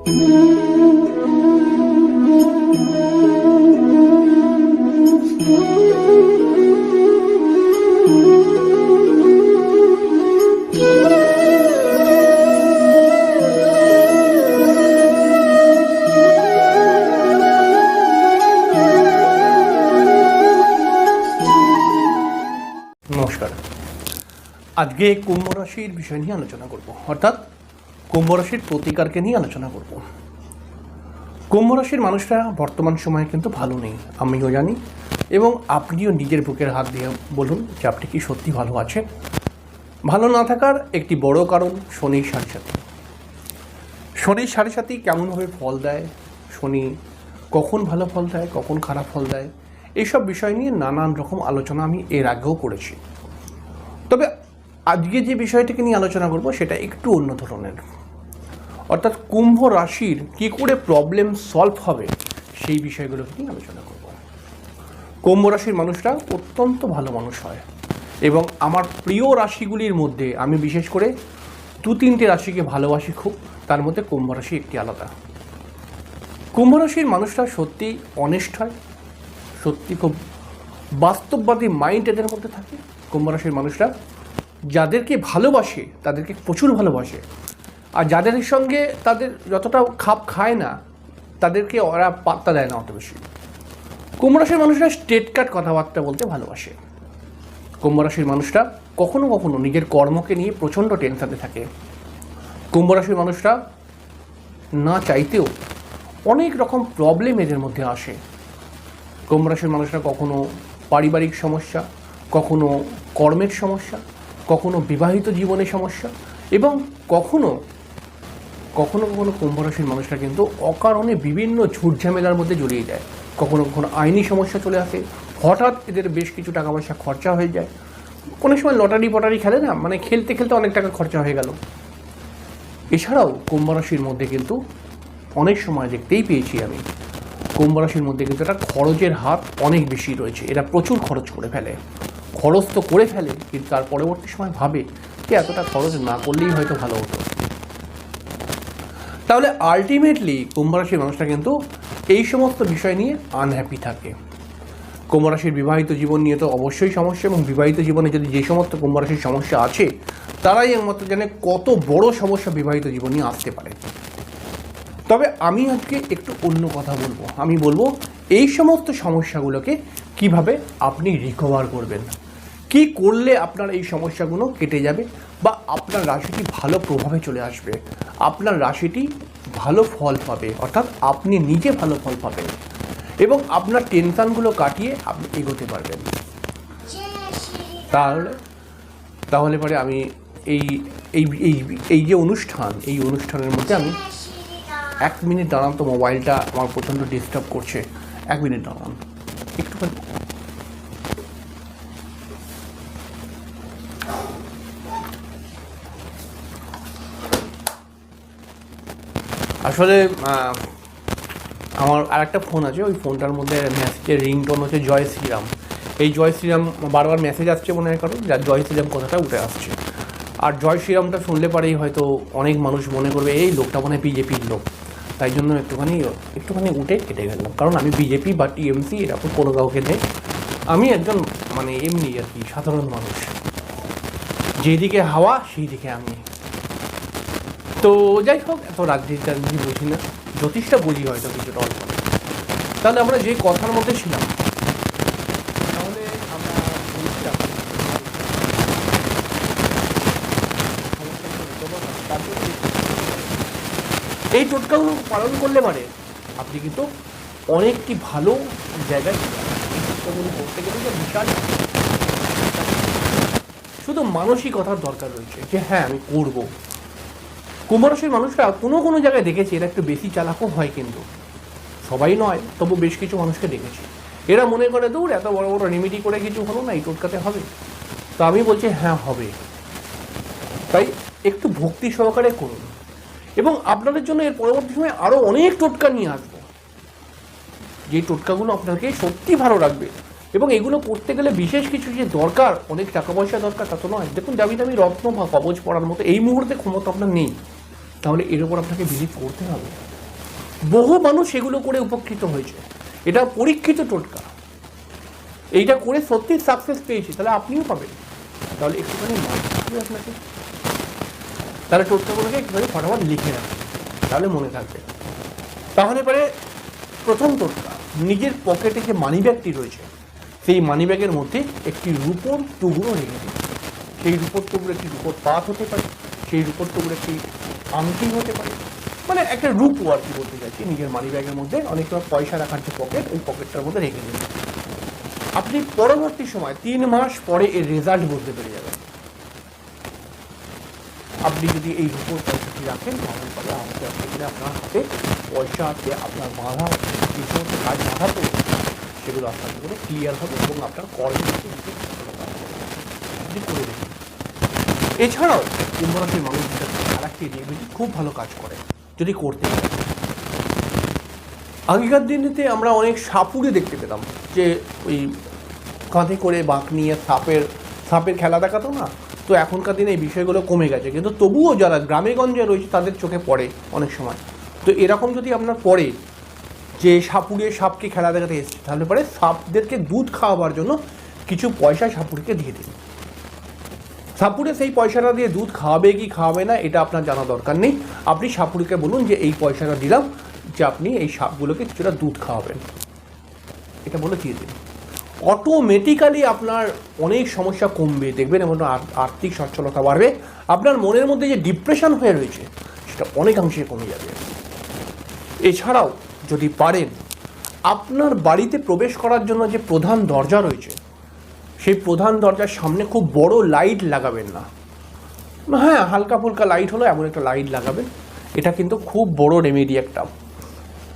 নমস্কার। আজকে কুম্ভ রাশির বিষয় নিয়ে আলোচনা করব। অর্থাৎ কুম্ভ রাশির প্রতিকারকে নিয়ে আলোচনা করব। কুম্ভ রাশির মানুষরা বর্তমান সময়ে কিন্তু ভালো নেই, আমিও জানি। এবং আপনিও নিজের বুকের হাত দিয়ে বলুন যে আপনি কি সত্যি ভালো আছেন। ভালো না থাকার একটি বড় কারণ শনির সাড়ে সাথী শনির সাড়ে সাথী কেমনভাবে ফল দেয়? শনি কখন ভালো ফল দেয়, কখন খারাপ ফল দেয়? এইসব বিষয় নিয়ে নানান রকম আলোচনা আমি এর আগেও করেছি। তবে আজকে যে বিষয়টিকে নিয়ে আলোচনা করব সেটা একটু অন্য ধরনের। অর্থাৎ কুম্ভ রাশির কী করে প্রবলেম সলভ হবে, সেই বিষয়গুলোকে নিয়ে আলোচনা করব। কুম্ভ রাশির মানুষরা অত্যন্ত ভালো মানুষ হয় এবং আমার প্রিয় রাশিগুলির মধ্যে আমি বিশেষ করে দু তিনটে রাশিকে ভালোবাসি খুব, তার মধ্যে কুম্ভ রাশি একটি আলাদা। কুম্ভ রাশির মানুষরা সত্যি অনেস্ট হয়, সত্যি খুব বাস্তববাদী মাইন্ড এদের মধ্যে থাকে। কুম্ভ রাশির মানুষরা যাদেরকে ভালোবাসে, তাদেরকে প্রচুর ভালোবাসে আর যাদের সঙ্গে তাদের যতটা খাপ খায় না, তাদেরকে ওরা পাত্তা দেয় না অত বেশি। কুম্ভরাশির মানুষরা স্টেট কাট কথাবার্তা বলতে ভালোবাসে। কুম্ভরাশির মানুষরা কখনো কখনো নিজের কর্মকে নিয়ে প্রচণ্ড টেনশনে থাকে। কুম্ভরাশির মানুষরা না চাইতেও অনেক রকম প্রবলেম এদের মধ্যে আসে। কুম্ভরাশির মানুষরা কখনো পারিবারিক সমস্যা, কখনো কর্মের সমস্যা, কখনো বিবাহিত জীবনের সমস্যা এবং কখনো কখনো কখনো কুম্ভ রাশির মানুষরা কিন্তু অকারণে বিভিন্ন ঝুটঝামেলার মধ্যে জড়িয়ে যায়। কখনো কখনো আইনি সমস্যা চলে আসে। হঠাৎ এদের বেশ কিছু টাকা পয়সা খরচা হয়ে যায়। কোনো সময় লটারি পটারি খেলে না? মানে খেলতে খেলতে অনেক টাকা খরচা হয়ে গেল। এছাড়াও কুম্ভ রাশির মধ্যে কিন্তু অনেক সময় দেখতেই পেয়েছি আমি। কুম্ভ রাশির মধ্যে কিন্তু একটা খরচের হাত অনেক বেশি রয়েছে। এরা প্রচুর খরচ করে ফেলে। খরচ তো করে ফেলে, কিন্তু তার পরবর্তী সময় ভাবে যে এতটা খরচ না করলেই হয়তো ভালো হতো। তাহলে আলটিমেটলি কুম্ভ রাশির মানুষটা কিন্তু এই সমস্ত বিষয় নিয়ে আনহ্যাপি থাকে। কুম্ভ রাশির বিবাহিত জীবন নিয়ে তো অবশ্যই সমস্যা এবং বিবাহিত জীবনে যদি যে সমস্ত কুম্ভ রাশির সমস্যা আছে, তারাই একমাত্র জানে কত বড় সমস্যা বিবাহিত জীবন নিয়ে আসতে পারে। তবে আমি আজকে একটু অন্য কথা বলব। আমি বলব এই সমস্ত সমস্যাগুলোকে কীভাবে আপনি রিকভার করবেন? কি করলে আপনার এই সমস্যাগুলো কেটে যাবে বা আপনার রাশিটি ভালো প্রভাবে চলে আসবে? আপনার রাশিটি ভালো ফল পাবে, অর্থাৎ আপনি নিজে ভালো ফল পাবেন এবং আপনার টেনশানগুলো কাটিয়ে আপনি এগোতে পারবেন। তাহলে তাহলে পরে আমি এই এই এই এই যে অনুষ্ঠান, এই অনুষ্ঠানের মধ্যে আমি এক মিনিট দাঁড়ান তো মোবাইলটা আমার প্রচণ্ড ডিস্টার্ব করছে। এক মিনিট দাঁড়ান। একটুখানি আসলে আমার আর একটা ফোন আছে, ওই ফোনটার মধ্যে মেসেজের রিংটোন হচ্ছে জয় শ্রীরাম। এই জয় শ্রীরাম বারবার মেসেজ আসছে মনে কারণ যার জয় শ্রীরাম কথাটা উঠে আসছে। আর জয় শ্রীরামটা শুনলে পারেই হয়তো অনেক মানুষ মনে করবে, এই লোকটা মনে বিজেপির লোক। তাই জন্য একটুখানি একটুখানি উঠে কেটে গেলাম। কারণ আমি বিজেপি বা টিএমসি এরকম কোনো কাউকে নেই। আমি একজন মানে এমনি আর কি সাধারণ মানুষ। যেদিকে হাওয়া সেই দিকে আমি। তো যাই হোক এত রাজনীতি টাজনীতি বুঝি না। জ্যোতিষটা বুঝি হয়তো কিছুটা অল্প। তাহলে আমরা যে কথার মধ্যে ছিলাম, তাহলে আমরা এই টোটকাগুলো পালন করলে মানে আপনি কিন্তু অনেকটি ভালো জায়গায় করতে গেলে যে বিশাল শুধু মানসিকতার দরকার রয়েছে যে হ্যাঁ আমি করব। কুম্ভরাশির মানুষরা কোনো কোনো জায়গায় দেখেছি, এরা একটু বেশি চালাকও হয় কিন্তু। সবাই নয়, তবু বেশ কিছু মানুষকে দেখেছি। এরা মনে করে, দূর, এত বড় বড় রেমিডি করে কিছু হলো না, এই টোটকাতে হবে। তো আমি বলছি হ্যাঁ হবে। তাই একটু ভক্তি সহকারে করুন। এবং আপনাদের জন্য এর পরবর্তী সময় আরও অনেক টোটকা নিয়ে আসব। যে টোটকাগুলো আপনাকে সত্যি ভালো রাখবে এবং এগুলো করতে গেলে বিশেষ কিছু যে দরকার, অনেক টাকা পয়সা দরকার, তা তো নয়। দেখুন, দামি দামি রত্ন বা কবচ পড়ার মতো এই মুহূর্তে ক্ষমতা আপনার নেই। তাহলে এর উপর আপনাকে বিলিভ করতে হবে। বহু মানুষ এগুলো করে উপকৃত হয়েছে। এটা পরীক্ষিত টোটকা। এইটা করে সত্যি সাকসেস পেয়েছি, তাহলে আপনিও পাবেন। তাহলে একটুখানি আপনাকে। তাহলে টোটকাগুলোকে একটুখানি ফটাফট লিখে রাখুন। তাহলে মনে থাকবে। তাহলে পরে প্রথম টোটকা, নিজের পকেটে যে মানি ব্যাগটি রয়েছে, সেই মানি ব্যাগের মধ্যে একটি রূপোর টুকরো রেখে দিন। সেই রূপোর টুকরো একটি রূপোর পাত হতে পারে, সেই রূপোর টুকরো একটি আংটি হতে পারে। মানে একটা রূপো আর কি বলতে চাইছি, নিজের মানি ব্যাগের মধ্যে অনেক সময় পয়সা রাখার যে পকেট ওই পকেটটার মধ্যে রেখে দিন। আপনি পরবর্তী সময় তিন মাস পরে এর রেজাল্ট বলতে পেরে যাবেন। আপনি যদি এই রূপোর পয়সাটি রাখেন, তাহলে পরে আস্তে করে আপনার হাতে পয়সা আছে আপনার বাধা, যে সমস্ত কাজ বাধা পড়বে সেগুলো আপনার করে ক্লিয়ার হবে এবং আপনার কর্মে। আপনি করে দেখুন এছাড়াও রাশির মানুষদের আর একটি রেমেডি খুব ভালো কাজ করে, যদি করতে আগেকার দিনেতে আমরা অনেক সাপুড়ে দেখতে পেতাম যে ওই কাঁধে করে বাঁক নিয়ে সাপের সাপের খেলা দেখাতো না? তো এখনকার দিনে এই বিষয়গুলো কমে গেছে। কিন্তু তবুও যারা গ্রামে গঞ্জে রয়েছে, তাদের চোখে পড়ে অনেক সময়। তো এরকম যদি আপনার পড়ে যে সাপুড়ে সাপকে খেলা দেখাতে এসছে, তাহলে পরে সাপদেরকে দুধ খাওয়াবার জন্য কিছু পয়সা সাপুড়িকে দিয়ে দিন। সাপুরে সেই পয়সাটা দিয়ে দুধ খাওয়াবে কি খাওয়াবে না, এটা আপনার জানা দরকার নেই। আপনি সাপুরিকে বলুন যে এই পয়সাটা দিলাম, যে আপনি এই সাপগুলোকে কিছুটা দুধ খাওয়াবেন। এটা বলে দিয়ে দিন। অটোমেটিক্যালি আপনার অনেক সমস্যা কমবে, দেখবেন আর- আর্থিক সচ্ছলতা বাড়বে। আপনার মনের মধ্যে যে ডিপ্রেশন হয়ে রয়েছে, সেটা অনেকাংশে কমে যাবে। এছাড়াও যদি পারেন, আপনার বাড়িতে প্রবেশ করার জন্য যে প্রধান দরজা রয়েছে সেই প্রধান দরজার সামনে খুব বড় লাইট লাগাবেন না। হ্যাঁ হালকা ফুলকা লাইট হলো, এমন একটা লাইট লাগাবেন। এটা কিন্তু খুব বড় রেমেডি একটা।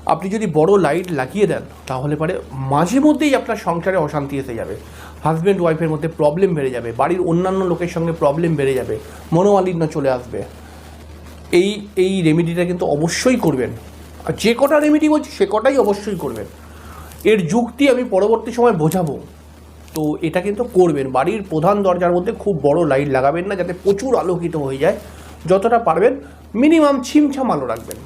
আপনি যদি বড় লাইট লাগিয়ে দেন, তাহলে পরে মাঝে মধ্যেই আপনার সংসারে অশান্তি এসে যাবে। হাজব্যান্ড ওয়াইফের মধ্যে প্রবলেম বেড়ে যাবে, বাড়ির অন্যান্য লোকের সঙ্গে প্রবলেম বেড়ে যাবে, মনোমালিন্য চলে আসবে। এই এই রেমেডিটা কিন্তু অবশ্যই করবেন। আর যে কটা রেমেডি বলছি, সে কটাই অবশ্যই করবেন। এর যুক্তি আমি পরবর্তী সময় বোঝাবো। তো এটা কিন্তু করবেন। বাড়ির প্রধান দরজার মধ্যে খুব বড় লাইট লাগাবেন না, যাতে প্রচুর আলোকিত হয়ে যায়। যতটা পারবেন, মিনিমাম ছিমছাম আলো রাখবেন।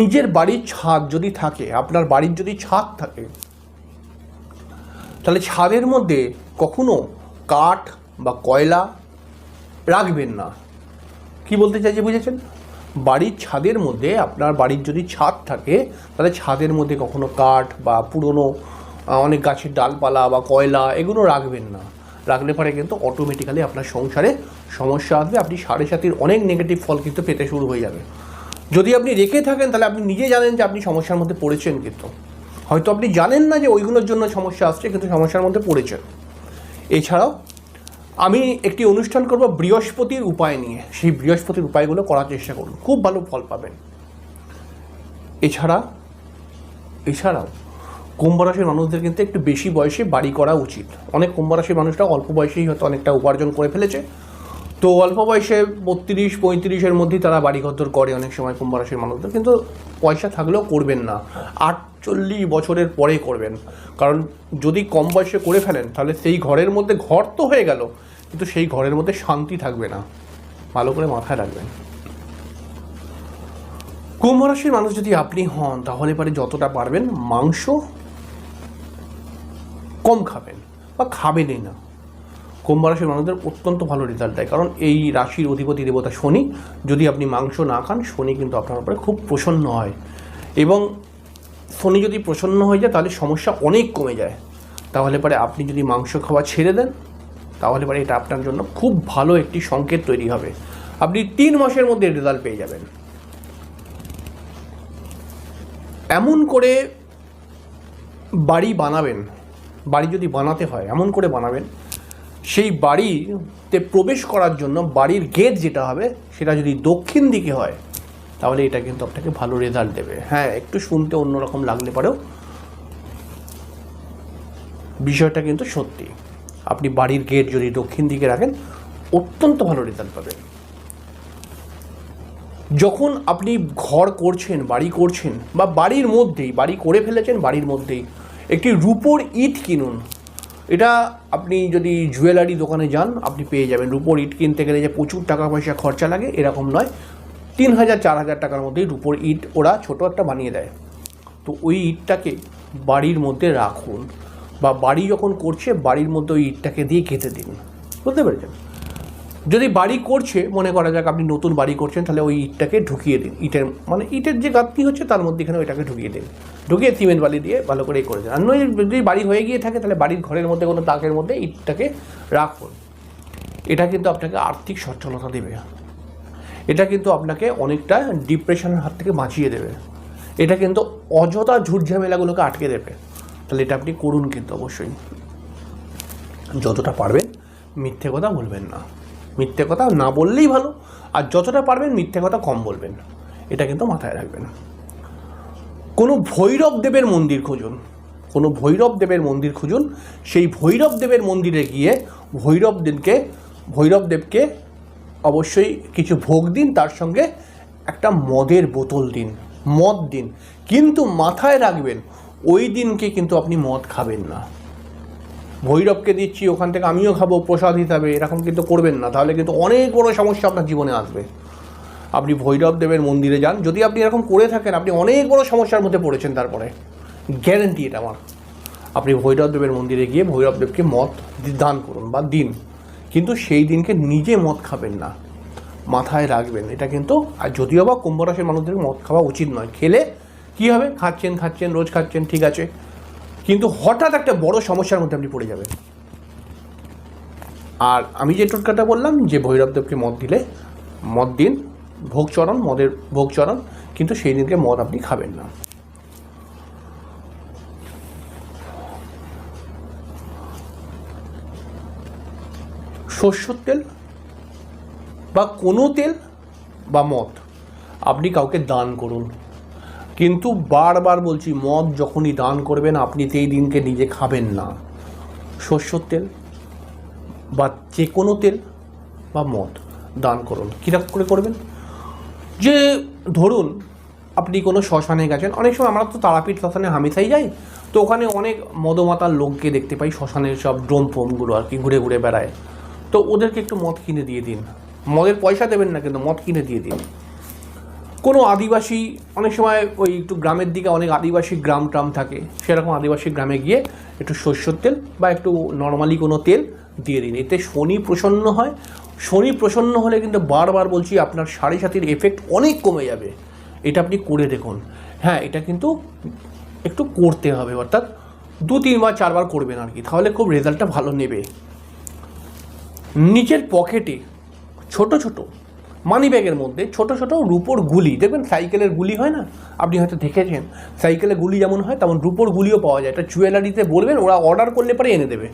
নিজের বাড়ির ছাদ যদি থাকে, আপনার বাড়ির যদি ছাদ থাকে, তাহলে ছাদের মধ্যে কখনো কাঠ বা কয়লা রাখবেন না। কি বলতে চাইছি, বুঝেছেন? বাড়ির ছাদের মধ্যে, আপনার বাড়ির যদি ছাদ থাকে, তাহলে ছাদের মধ্যে কখনো কাঠ বা পুরনো অনেক গাছের ডালপালা বা কয়লা এগুলো রাখবেন না। রাখলে পরে কিন্তু অটোমেটিক্যালি আপনার সংসারে সমস্যা আসবে। আপনি সাড়ে সাতির অনেক নেগেটিভ ফল কিন্তু পেতে শুরু হয়ে যাবে। যদি আপনি রেখে থাকেন, তাহলে আপনি নিজে জানেন যে আপনি সমস্যার মধ্যে পড়েছেন কিন্তু। হয়তো আপনি জানেন না যে ওইগুলোর জন্য সমস্যা আসছে, কিন্তু সমস্যার মধ্যে পড়েছেন। এছাড়াও আমি একটি অনুষ্ঠান করব বৃহস্পতির উপায় নিয়ে। সেই বৃহস্পতির উপায়গুলো করার চেষ্টা করুন। খুব ভালো ফল পাবেন। এছাড়া, এছাড়াও কুম্ভ রাশির মানুষদের কিন্তু একটু বেশি বয়সে বাড়ি করা উচিত। অনেক কুম্ভ রাশির মানুষরা অল্প বয়সেই হয়তো অনেকটা উপার্জন করে ফেলেছে। তো অল্প বয়সে বত্রিশ, পঁয়ত্রিশের মধ্যেই তারা বাড়ি ঘর করে অনেক সময় কুম্ভ রাশির মানুষদের। কিন্তু পয়সা থাকলেও করবেন না। আটচল্লিশ বছরের পরে করবেন। কারণ যদি কম বয়সে করে ফেলেন, তাহলে সেই ঘরের মধ্যে ঘর তো হয়ে গেল, কিন্তু সেই ঘরের মধ্যে শান্তি থাকবে না। ভালো করে মাথায় রাখবেন। কুম্ভ রাশির মানুষ যদি আপনি হন, তাহলে পারে যতটা পারবেন মাংস কম খাবেন বা খাবেনই না। কুম্ভ রাশির মানুষদের অত্যন্ত ভালো রেজাল্ট দেয়। কারণ এই রাশির অধিপতি দেবতা শনি, যদি আপনি মাংস না খান, শনি কিন্তু আপনার উপরে খুব প্রসন্ন হয়। এবং শনি যদি প্রসন্ন হয়ে যায়, তাহলে সমস্যা অনেক কমে যায়। তাহলে পরে আপনি যদি মাংস খাওয়া ছেড়ে দেন, তাহলে পরে এটা আপনার জন্য খুব ভালো একটি সংকেত তৈরি হবে। আপনি তিন মাসের মধ্যে রেজাল্ট পেয়ে যাবেন। এমন করে বাড়ি বানাবেন, বাড়ি যদি বানাতে হয়, এমন করে বানাবেন সেই বাড়িতে প্রবেশ করার জন্য বাড়ির গেট যেটা হবে, সেটা যদি দক্ষিণ দিকে হয়, তাহলে এটা কিন্তু আপনাকে ভালো রেজাল্ট দেবে। হ্যাঁ একটু শুনতে অন্যরকম লাগলে পারেও বিষয়টা কিন্তু সত্যি। আপনি বাড়ির গেট যদি দক্ষিণ দিকে রাখেন, অত্যন্ত ভালো রেজাল্ট পাবেন। যখন আপনি ঘর করছেন, বাড়ি করছেন, বা বাড়ির মধ্যেই, বাড়ি করে ফেলেছেন, বাড়ির মধ্যেই, একটি রূপোর ইট কিনুন। এটা আপনি যদি জুয়েলারি দোকানে যান, আপনি পেয়ে যাবেন। রুপোর ইট কিনতে গেলে যে প্রচুর টাকা পয়সা খরচা লাগে, এরকম নয়। তিন হাজার, চার হাজার টাকার মধ্যেই রুপোর ইট ওরা ছোট একটা বানিয়ে দেয়। তো ওই ইটটাকে বাড়ির মধ্যে রাখুন বা বাড়ি যখন করছে, বাড়ির মধ্যে ওই ইটটাকে দিয়ে কেটে দিন। বুঝতে পেরেছেন? যদি বাড়ি করছে, মনে করা যাক আপনি নতুন বাড়ি করছেন, তাহলে ওই ইটটাকে ঢুকিয়ে দিন। ইটের মানে ইটের যে গাঁথনি হচ্ছে, তার মধ্যে এখানে ওইটাকে ঢুকিয়ে দিন। ঢুকিয়ে সিমেন্ট বালি দিয়ে ভালো করে করে দিন। আর নয়, যদি বাড়ি হয়ে গিয়ে থাকে, তাহলে বাড়ির ঘরের মধ্যে, কোনো তাকের মধ্যে ইটটাকে রাখুন। এটা কিন্তু আপনাকে আর্থিক সচ্ছলতা দেবে। এটা কিন্তু আপনাকে অনেকটা ডিপ্রেশনের হাত থেকে বাঁচিয়ে দেবে। এটা কিন্তু অযথা ঝুট ঝামেলাগুলোকে আটকে দেবে। তাহলে এটা আপনি করুন কিন্তু অবশ্যই। যতটা পারবেন, মিথ্যে কথা বলবেন না। মিথ্যে কথা না বললেই ভালো। আর যতটা পারবেন মিথ্যে কথা কম বলবেন। এটা কিন্তু মাথায় রাখবেন। কোনো ভৈরব দেবের মন্দির খুঁজুন। কোনো ভৈরব দেবের মন্দির খুঁজুন। সেই ভৈরব দেবের মন্দিরে গিয়ে ভৈরব দিনকে ভৈরব দেবকে অবশ্যই কিছু ভোগ দিন, তার সঙ্গে একটা মদের বোতল দিন, মদ দিন। কিন্তু মাথায় রাখবেন, ওই দিনকে কিন্তু আপনি মদ খাবেন না। ভৈরবকে দিচ্ছি, ওখান থেকে আমিও খাব প্রসাদ হিসাবে, এরকম কিন্তু করবেন না। তাহলে কিন্তু অনেক বড় সমস্যা আপনার জীবনে আসবে। আপনি ভৈরব দেবের মন্দিরে যান। যদি আপনি এরকম করে থাকেন, আপনি অনেক বড় সমস্যার মধ্যে পড়েছেন তারপরে। গ্যারেন্টি এটা আমার। আপনি ভৈরব দেবের মন্দিরে গিয়ে ভৈরব দেবকে মদ দান করুন বা দিন। কিন্তু সেই দিনকে নিজে মদ খাবেন না। মাথায় রাখবেন। এটা কিন্তু, আর যদিও বা কুম্ভ রাশির মানুষদের মদ খাওয়া উচিত নয়। খেলে কী হবে? খাচ্ছেন খাচ্ছেন, রোজ খাচ্ছেন, ঠিক আছে। কিন্তু হঠাৎ একটা বড় সমস্যার মধ্যে আপনি পড়ে যাবেন। আর আমি যে টোটকাটা বললাম যে ভৈরবদেবকে মদ দিলে, মদ দিন, ভোগ চরণ, মদের ভোগ চরণ, কিন্তু সেই দিনকে মদ আপনি খাবেন না। সর্ষের তেল বা কোনো তেল বা মদ, আপনি কাউকে দান করুন। কিন্তু বারবার বলছি, মদ যখনই দান করবেন, আপনি সেই দিনকে নিজে খাবেন না। সর্ষের তেল বা যে কোনো তেল বা মদ দান করুন। কীরকম করে করবেন? যে ধরুন, আপনি কোনো শ্মশানে গেছেন, অনেক সময় আমরা তো তারাপীঠ শ্মশানে হামেশাই যাই, তো ওখানে অনেক মদমাতার লোককে দেখতে পাই, শ্মশানের সব ড্রোম ফোমগুলো আর কি ঘুরে ঘুরে বেড়ায়। তো ওদেরকে একটু মদ কিনে দিয়ে দিন। মদের পয়সা দেবেন না, কিন্তু মদ কিনে দিয়ে দিন। কোনো আদিবাসী, অনেক সময় ওই একটু গ্রামের দিকে অনেক আদিবাসী গ্রাম ট্রাম থাকে, সেরকম আদিবাসী গ্রামে গিয়ে একটু সর্ষের তেল বা একটু নর্মালি কোনো তেল দিয়ে দিন। এতে শনি প্রসন্ন হয়। শনি প্রসন্ন হলে কিন্তু বারবার বলছি আপনার সাড়ে সাতির এফেক্ট অনেক কমে যাবে। এটা আপনি করে দেখুন। হ্যাঁ এটা কিন্তু একটু করতে হবে, অর্থাৎ দু তিনবার চারবার করবেন আর কি, তাহলে খুব রেজাল্টটা ভালো নেবে। নিচের পকেটে ছোট ছোট মানি ব্যাগের মধ্যে ছোট ছোট রুপোর গুলি। দেখবেন সাইকেলের গুলি হয় না? আপনি হয়তো দেখেছেন সাইকেলের গুলি যেমন হয়, তেমন রুপোর গুলিও পাওয়া যায়। এটা জুয়েলারিতে বলবেন, ওরা অর্ডার করলে পরে এনে দেবে।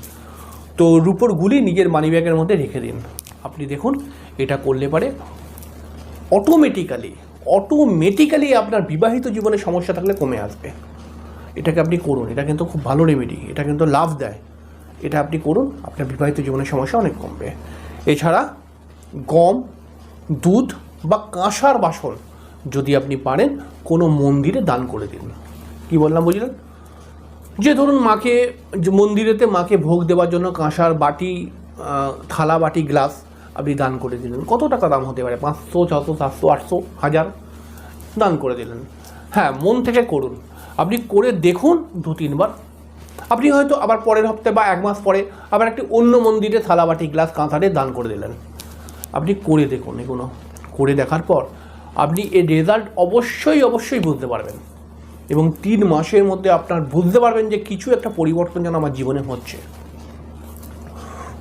তো রুপোর গুলি নিজের মানি ব্যাগের মধ্যে রেখে দিন। আপনি দেখুন, এটা করলে পারে অটোমেটিক্যালি অটোমেটিক্যালি আপনার বিবাহিত জীবনে সমস্যা থাকলে কমে আসবে। এটাকে আপনি করুন। এটা কিন্তু খুব ভালো রেমেডি এটা কিন্তু লাভ দেয়। এটা আপনি করুন, আপনার বিবাহিত জীবনের সমস্যা অনেক কমবে। এছাড়া গম দুধ বা কাঁসার বাসন যদি আপনি পারেন, কোনো মন্দিরে দান করে দিন। কি বললাম বুঝলেন? যে ধরুন মাকে মন্দিরেতে মাকে ভোগ দেওয়ার জন্য কাঁসার বাটি থালা বাটি, গ্লাস আপনি দান করে দিলেন। কত টাকা দাম হতে পারে? পাঁচশো ছশো সাতশো, আটশো, হাজার? দান করে দিলেন। হ্যাঁ মন থেকে করুন। আপনি করে দেখুন দু, তিনবার। আপনি হয়তো আবার পরের হপ্তাহে বা এক মাস পরে আবার একটি অন্য মন্দিরে থালা বাটি, গ্লাস কাঁথারে দান করে দিলেন। আপনি করে দেখুন এগুলো। করে দেখার পর আপনি এর রেজাল্ট অবশ্যই অবশ্যই বুঝতে পারবেন। এবং তিন মাসের মধ্যে আপনার বুঝতে পারবেন যে কিছু একটা পরিবর্তন যেন আমার জীবনে হচ্ছে।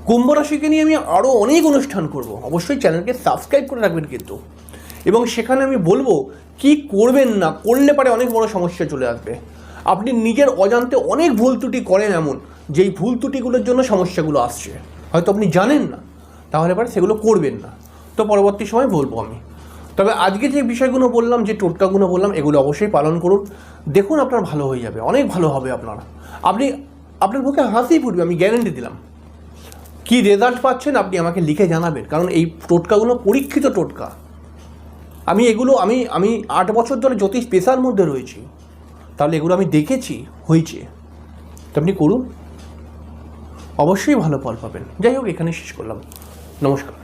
কুম্ভ রাশিকে নিয়ে আমি আরও অনেক অনুষ্ঠান করব। অবশ্যই চ্যানেলকে সাবস্ক্রাইব করে রাখবেন কিন্তু। এবং সেখানে আমি বলব, কি করবেন না, করলে পারে অনেক বড় সমস্যা চলে আসবে। আপনি নিজের অজান্তে অনেক ভুল ত্রুটি করেন এমন, যেই ভুল ত্রুটিগুলোর জন্য সমস্যাগুলো আসছে। হয়তো আপনি জানেন না তাহলে পরে সেগুলো করবেন না। তো পরবর্তী সময় বলব আমি। তবে আজকে যে বিষয়গুলো বললাম, যে টোটকাগুলো বললাম, এগুলো অবশ্যই পালন করুন। দেখুন আপনার ভালো হয়ে যাবে, অনেক ভালো হবে আপনার। আপনি, আপনার মুখে হাসি ফুটবে, আমি গ্যারেন্টি দিলাম। কি রেজাল্ট পাচ্ছেন আপনি আমাকে লিখে জানাবেন, কারণ এই টোটকাগুলো পরীক্ষিত টোটকা। আমি এগুলো, আমি আমি আট বছর ধরে জ্যোতিষ পেশার মধ্যে রয়েছি। তাহলে এগুলো আমি দেখেছি, হয়েছে। তো আপনি করুন। অবশ্যই ভালো ফল পাবেন। যাই হোক এখানে শেষ করলাম। নমস্কার।